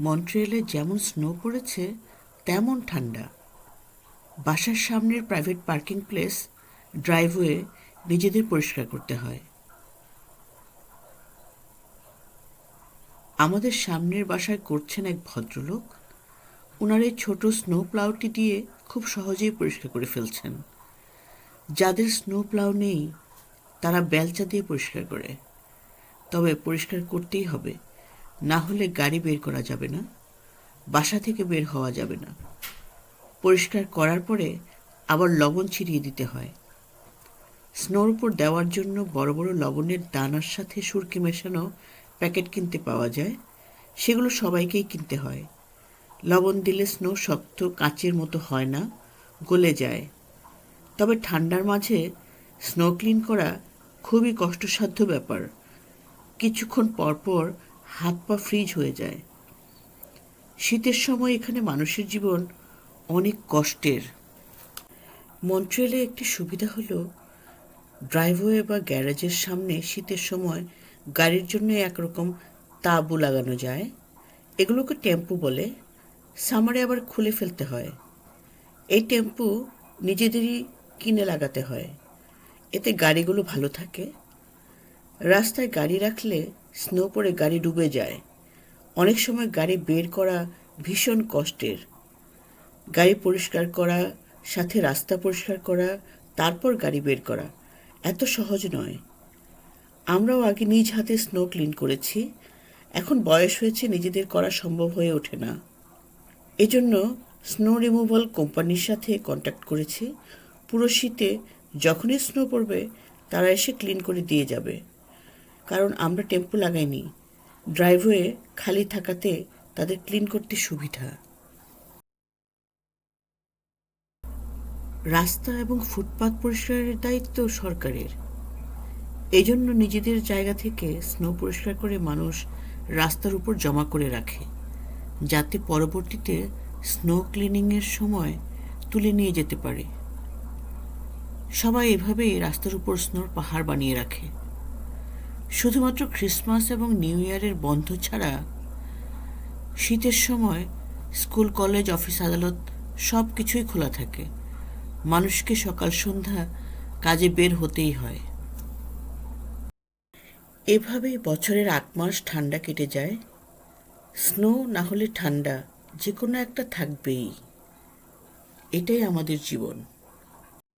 মন্ট্রিয়েলে যেমন স্নো পড়েছে তেমন ঠান্ডা। বাসার সামনের প্রাইভেট পার্কিং প্লেস, ড্রাইভওয়ে নিজেদের পরিষ্কার করতে হয়। আমাদের সামনের বাসায় করছেন এক ভদ্রলোক। ওনার এই ছোট স্নো প্লাউটি দিয়ে খুব সহজেই পরিষ্কার করে ফেলছেন। যাদের স্নো প্লাউ নেই, তারা বেলচা দিয়ে পরিষ্কার করে। তবে পরিষ্কার করতেই হবে। না হলে গাড়ি বের করা যাবে না, বাসা থেকে বের হওয়া যাবে না। পরিষ্কার করার পরে আবার লবণ ছিটিয়ে দিতে হয়। স্নোর উপর দেওয়ার জন্য বড় বড় লবণের দানার সাথে সুরকি মেশানো প্যাকেট কিনতে পাওয়া যায়, সেগুলো সবাইকেই কিনতে হয়। লবণ দিলে স্নো শক্ত কাঁচের মতো হয় না, গলে যায়। তবে ঠান্ডার মাঝে স্নো ক্লিন করা খুবই কষ্টসাধ্য ব্যাপার। কিছুক্ষণ পরপর হাত পা ফ্রিজ হয়ে যায়। শীতের সময় এখানে মানুষের জীবন অনেক কষ্টের। মন্ট্রিয়েলে একটি সুবিধা হলো, ড্রাইভওয়ে বা গ্যারেজের সামনে শীতের সময় গাড়ির জন্য একরকম তাঁবু লাগানো যায়। এগুলোকে টেম্পু বলে। সামারে আবার খুলে ফেলতে হয়। এই টেম্পু নিজেদেরই কিনে লাগাতে হয়। এতে গাড়িগুলো ভালো থাকে। রাস্তায় গাড়ি রাখলে স্নো পড়ে গাড়ি ডুবে যায়। অনেক সময় গাড়ি বের করা ভীষণ কষ্টের। গাড়ি পরিষ্কার করা, সাথে রাস্তা পরিষ্কার করা, তারপর গাড়ি বের করা, এত সহজ নয়। আমরাও আগে নিজ হাতে স্নো ক্লিন করেছি, এখন বয়স হয়েছে নিজেদের করা সম্ভব হয়ে ওঠে না। এজন্য স্নো রিমুভাল কোম্পানির সাথে কন্ট্যাক্ট করেছি। পুরো শীতে যখনই স্নো পড়বে, তারা এসে ক্লিন করে দিয়ে যাবে। কারণ আমরা টেম্পু লাগাইনি। ড্রাইভওয়ে খালি থাকাতে তাদের ক্লিন করতে সুবিধা। রাস্তা এবং ফুটপাত পরিষ্কারের দায়িত্ব সরকারের। এজন্য নিজেদের জায়গা থেকে স্নো পরিষ্কার করে মানুষ রাস্তার উপর জমা করে রাখে, যাতে পরবর্তীতে স্নো ক্লিনিংয়ের সময় তুলে নিয়ে যেতে পারে। সবাই এভাবেই রাস্তার উপর স্নোর পাহাড় বানিয়ে রাখে। শুধুমাত্র ক্রিসমাস এবং নিউ ইয়ারের বন্ধ ছাড়া শীতের সময় স্কুল, কলেজ, অফিস, আদালত সব কিছুই খোলা থাকে। মানুষকে সকাল, সন্ধ্যা কাজে বের হতেই হয়। এভাবেই বছরের আট মাস ঠান্ডা কেটে যায়। স্নো না হলে ঠান্ডা যে কোনো একটা থাকবেই। এটাই আমাদের জীবন।